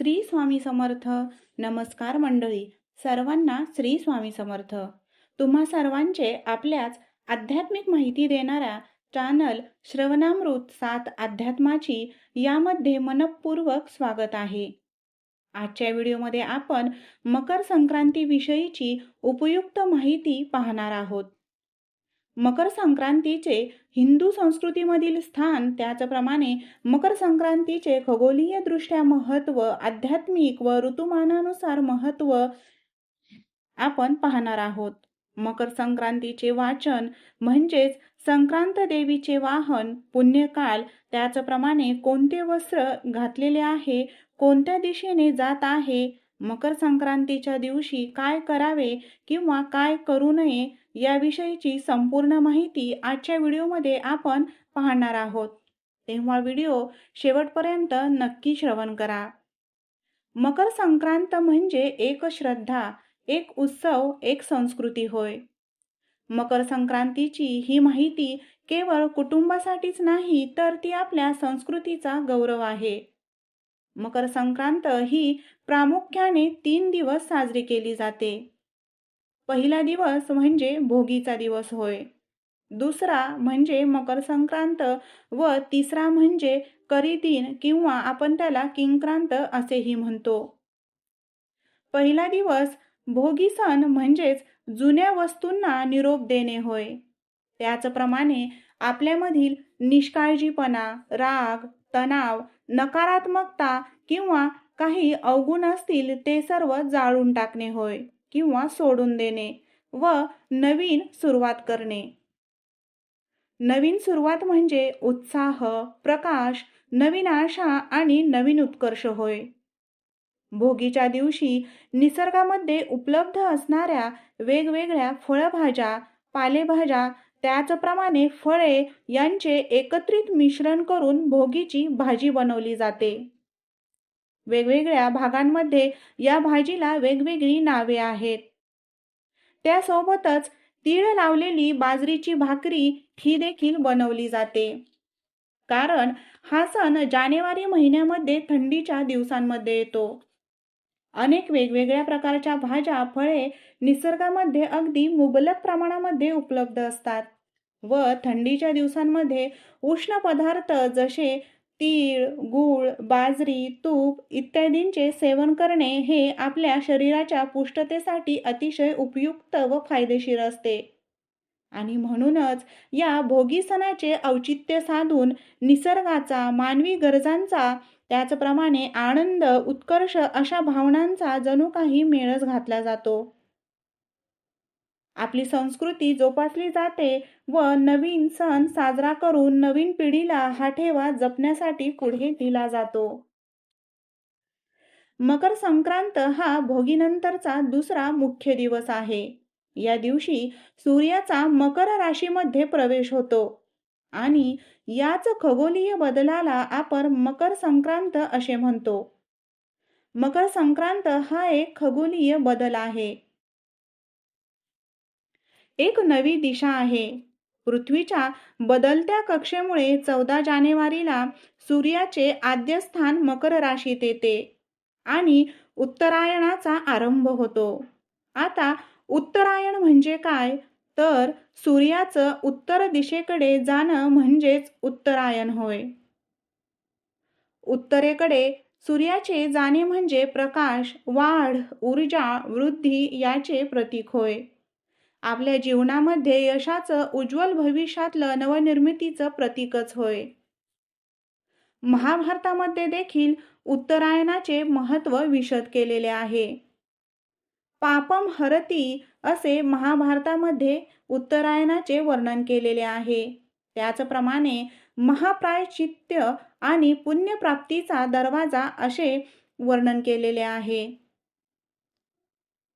श्री स्वामी समर्थ. नमस्कार मंडळी सर्वांना श्री स्वामी समर्थ. तुम्हा सर्वांचे आपल्याच आध्यात्मिक माहिती देणाऱ्या चॅनल श्रवणामृत सात अध्यात्माची यामध्ये मनपूर्वक स्वागत आहे. आजच्या व्हिडिओमध्ये आपण मकर संक्रांतीविषयीची उपयुक्त माहिती पाहणार आहोत. मकर संक्रांतीचे हिंदू संस्कृतीमधील स्थान त्याचप्रमाणे मकर संक्रांतीचे खगोलीय दृष्ट्या महत्त्व आध्यात्मिक व ऋतुमानानुसार महत्त्व आपण पाहणार आहोत. मकर संक्रांतीचे वाचन म्हणजेच संक्रांत देवीचे वाहन पुण्यकाल त्याचप्रमाणे कोणते वस्त्र घातलेले आहे कोणत्या दिशेने जात आहे मकर संक्रांतीच्या दिवशी काय करावे किंवा काय करू नये याविषयीची संपूर्ण माहिती आजच्या व्हिडिओमध्ये आपण पाहणार आहोत. तेव्हा व्हिडिओ शेवटपर्यंत नक्की श्रवण करा. मकर संक्रांत म्हणजे एक श्रद्धा एक उत्सव एक संस्कृती होय. मकर संक्रांतीची ही माहिती केवळ कुटुंबासाठीच नाही तर ती आपल्या संस्कृतीचा गौरव आहे. मकर संक्रांत ही प्रामुख्याने तीन दिवस साजरी केली जाते. पहिला दिवस म्हणजे भोगीचा दिवस होय. दुसरा म्हणजे मकर संक्रांत व तिसरा म्हणजे करीदिन किंवा आपण त्याला किंक्रांत असेही म्हणतो. पहिला दिवस भोगी सण म्हणजेच जुन्या वस्तूंना निरोप देणे होय. त्याचप्रमाणे आपल्यामधील निष्काळजीपणा राग तणाव नकारात्मकता किंवा काही अवगुण असतील ते सर्व जाळून टाकणे होय. किंवा सोडून देणे व नवीन सुरुवात करणे. नवीन सुरुवात म्हणजे उत्साह प्रकाश नवीन आशा आणि नवीन उत्कर्ष होय. भोगीच्या दिवशी निसर्गामध्ये उपलब्ध असणाऱ्या वेगवेगळ्या फळभाज्या पालेभाज्या त्याचप्रमाणे फळे यांचे एकत्रित मिश्रण करून भोगीची भाजी बनवली जाते. वेगवेगळ्या भागांमध्ये या भाजीला वेगवेगळी नावे आहेत. त्यासोबतच तीळ लावलेली बाजरीची भाकरी ही देखील बनवली जाते. कारण हा सण जानेवारी महिन्यामध्ये थंडीच्या दिवसांमध्ये येतो. अनेक वेगवेगळ्या प्रकारच्या भाज्या फळे निसर्गामध्ये अगदी मुबलक प्रमाणामध्ये उपलब्ध असतात व थंडीच्या दिवसांमध्ये उष्ण पदार्थ जसे तीळ गूळ बाजरी तूप इत्यादींचे सेवन करणे हे आपल्या शरीराच्या पुष्टतेसाठी अतिशय उपयुक्त व फायदेशीर असते. आणि म्हणूनच या भोगी सणाचे औचित्य साधून निसर्गाचा मानवी गरजांचा त्याचप्रमाणे आनंद उत्कर्ष अशा भावनांचा जणू काही मेळच घातला जातो. आपली संस्कृती जोपासली जाते व नवीन सण साजरा करून नवीन पिढीला हा ठेवा जपण्यासाठी पुढे दिला जातो. मकर संक्रांत हा भोगीनंतरचा दुसरा मुख्य दिवस आहे. या दिवशी सूर्याचा मकर राशीमध्ये प्रवेश होतो आणि याच खगोलीय बदलाला आपण मकर संक्रांत असे म्हणतो. मकर संक्रांत हा एक खगोलीय बदल आहे. एक नवी दिशा आहे. पृथ्वीच्या बदलत्या कक्षेमुळे चौदा जानेवारीला सूर्याचे आद्यस्थान मकर राशीत येते आणि उत्तरायणाचा आरंभ होतो. आता उत्तरायण म्हणजे काय? तर सूर्याचं उत्तर दिशेकडे जाणं म्हणजेच उत्तरायण होय. उत्तरेकडे सूर्याचे जाणे म्हणजे प्रकाश वाढ ऊर्जा वृद्धी याचे प्रतीक होय. आपल्या जीवनामध्ये यशाचं उज्ज्वल भविष्यातलं नवनिर्मितीचं प्रतीकच होय. महाभारतामध्ये देखील उत्तरायणाचे महत्त्व विशद केलेले आहे. पापम हरती असे महाभारतामध्ये उत्तरायणाचे वर्णन केलेले आहे. त्याचप्रमाणे महाप्रायचित्य आणि पुण्यप्राप्तीचा दरवाजा असे वर्णन केलेले आहे.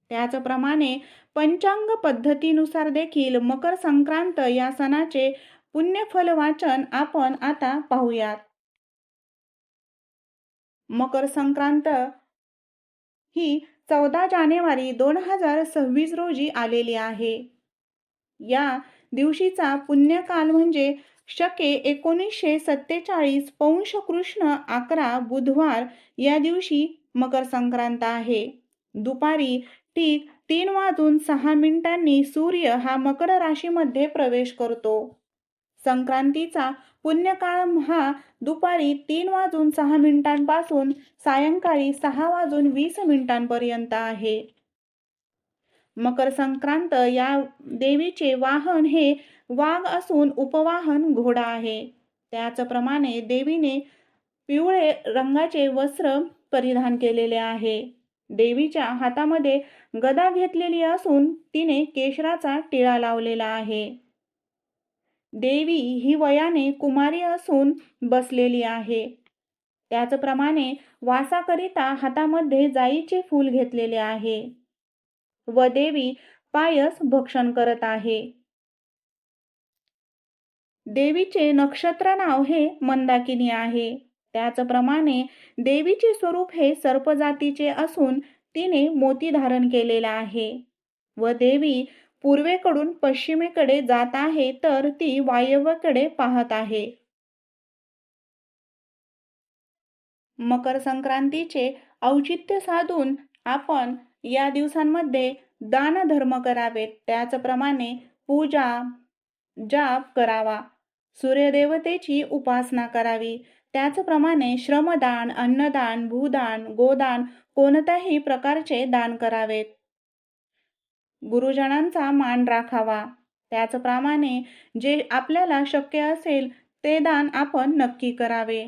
त्याचप्रमाणे पंचांग पद्धतीनुसार देखील मकर संक्रांत या सणाचे पुण्यफल वाचन आपण आता पाहूयात. मकर संक्रांत ही चौदा जानेवारी दोन हजार सव्वीस रोजी आलेली आहे. या दिवशीचा पुण्यकाल म्हणजे शके एकोणीसशे सत्तेचाळीस पौंश कृष्ण अकरा बुधवार या दिवशी मकर संक्रांत आहे. दुपारी ठीक तीन वाजून सहा मिनिटांनी सूर्य हा मकर राशीमध्ये प्रवेश करतो. संक्रांतीचा पुण्यकाळ हा दुपारी तीन वाजून सहा मिनिटांपासून सायंकाळी सहा वाजून वीस मिनिटांपर्यंत आहे. मकर संक्रांत या देवीचे वाहन हे वाघ असून उपवाहन घोडा आहे. त्याचप्रमाणे देवीने पिवळे रंगाचे वस्त्र परिधान केलेले आहे. देवीच्या हातामध्ये गदा घेतलेली असून तिने केशराचा टिळा लावलेला आहे. देवी ही वयाने कुमारी असून बसलेली आहे. त्याचप्रमाणे वासाकरिता हातामध्ये जाईचे फूल घेतलेले आहे. व देवी पायस भक्षण करत आहे. देवीचे नक्षत्र नाव हे मंदाकिनी आहे. त्याचप्रमाणे देवीचे स्वरूप हे सर्पजातीचे असून तिने मोती धारण केलेला आहे. व देवी पूर्वेकडून पश्चिमेकडे जात आहे तर ती वायव्यकडे पाहत आहे. मकर संक्रांतीचे औचित्य साधून आपण या दिवसांमध्ये दान धर्म करावेत. त्याचप्रमाणे पूजा जाप करावा. सूर्यदेवतेची उपासना करावी. त्याचप्रमाणे श्रमदान अन्नदान भूदान गोदान कोणत्याही प्रकारचे दान करावेत. गुरुजनांचा मान राखावा. त्याचप्रमाणे जे आपल्याला शक्य असेल ते दान आपण नक्की करावे.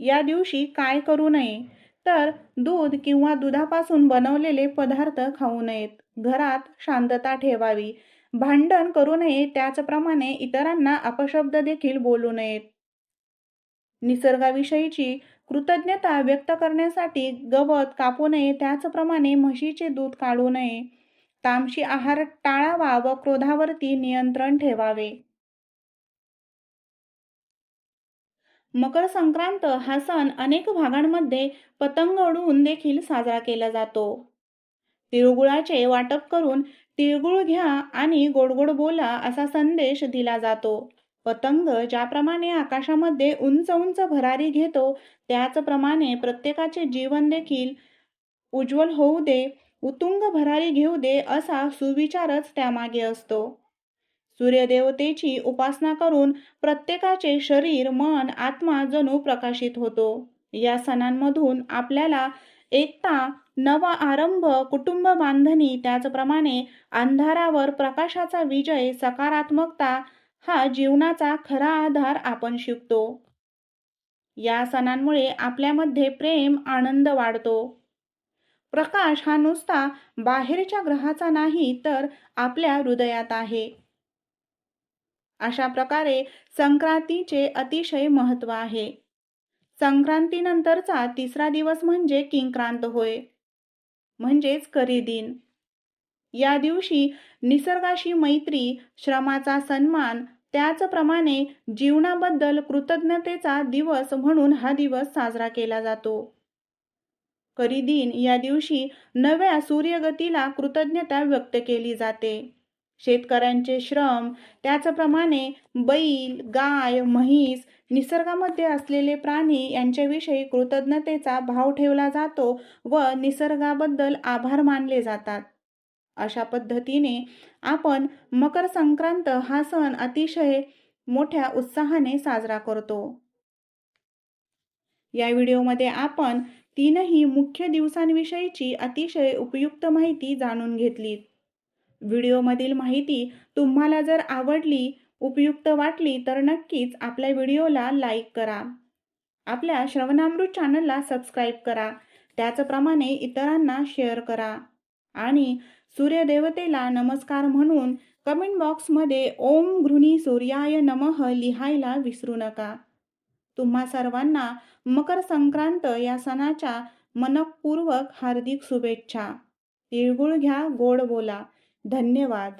या दिवशी काय करू नये? तर दूध किंवा दुधापासून बनवलेले पदार्थ खाऊ नयेत. घरात शांतता ठेवावी. भांडण करू नये त्याचप्रमाणे इतरांना अपशब्द देखील बोलू नयेत. निसर्गाविषयीची कृतज्ञता व्यक्त करण्यासाठी गवत कापू नये त्याचप्रमाणे म्हशीचे दूध काढू नये. तामशी आहार टाळावा व क्रोधावरती नियंत्रण ठेवावे. मकर संक्रांत हा सण अनेक भागांमध्ये पतंग उडवून देखील साजरा केला जातो. तिळगुळाचे वाटप करून तिळगुळ घ्या आणि गोडगोड बोला असा संदेश दिला जातो. पतंग ज्याप्रमाणे आकाशामध्ये उंच उंच भरारी घेतो त्याचप्रमाणे प्रत्येकाचे जीवन देखील उज्ज्वल होऊ दे उतुंग भरारी घेऊ दे असा सुविचारच त्यामागे असतो. सूर्यदेवतेची उपासना करून प्रत्येकाचे शरीर मन आत्मा जणू प्रकाशित होतो. या सणांमधून आपल्याला एकता नवा आरंभ कुटुंब बांधणी त्याचप्रमाणे अंधारावर प्रकाशाचा विजय सकारात्मकता हा जीवनाचा खरा आधार आपण शिकतो. या सणांमुळे आपल्यामध्ये प्रेम आनंद वाढतो. प्रकाश हा नुसता बाहेरच्या ग्रहाचा नाही तर आपल्या हृदयात आहे. अशा प्रकारे संक्रांतीचे अतिशय महत्त्व आहे. संक्रांतीनंतरचा तिसरा दिवस म्हणजे किंक्रांत होय. म्हणजेच करी दिन. या दिवशी निसर्गाशी मैत्री श्रमाचा सन्मान त्याचप्रमाणे जीवनाबद्दल कृतज्ञतेचा दिवस म्हणून हा दिवस साजरा केला जातो. करी दिन या दिवशी नव्या सूर्यगतीला कृतज्ञता व्यक्त केली जाते. शेतकऱ्यांचे श्रम त्याचप्रमाणे बैल गाय म्हैस निसर्गामध्ये असलेले प्राणी यांच्याविषयी कृतज्ञतेचा भाव ठेवला जातो व निसर्गाबद्दल आभार मानले जातात. अशा पद्धतीने आपण मकर संक्रांत हा सण अतिशय मोठ्या उत्साहाने साजरा करतो. या व्हिडिओमध्ये आपण तीनही मुख्य दिवसांविषयीची अतिशय उपयुक्त माहिती जाणून घेतली. व्हिडिओमधील माहिती तुम्हाला जर आवडली उपयुक्त वाटली तर नक्कीच आपल्या व्हिडिओला लाईक करा. आपल्या श्रवणामृत चॅनलला सबस्क्राईब करा. त्याचप्रमाणे इतरांना शेअर करा. आणि सूर्यदेवतेला नमस्कार म्हणून कमेंट बॉक्समध्ये ओम घृणी सूर्याय नमः लिहायला विसरू नका. तुम्हा सर्वांना मकर संक्रांत या सणाच्या मनपूर्वक हार्दिक शुभेच्छा. तिळगुळ घ्या गोड बोला. धन्यवाद.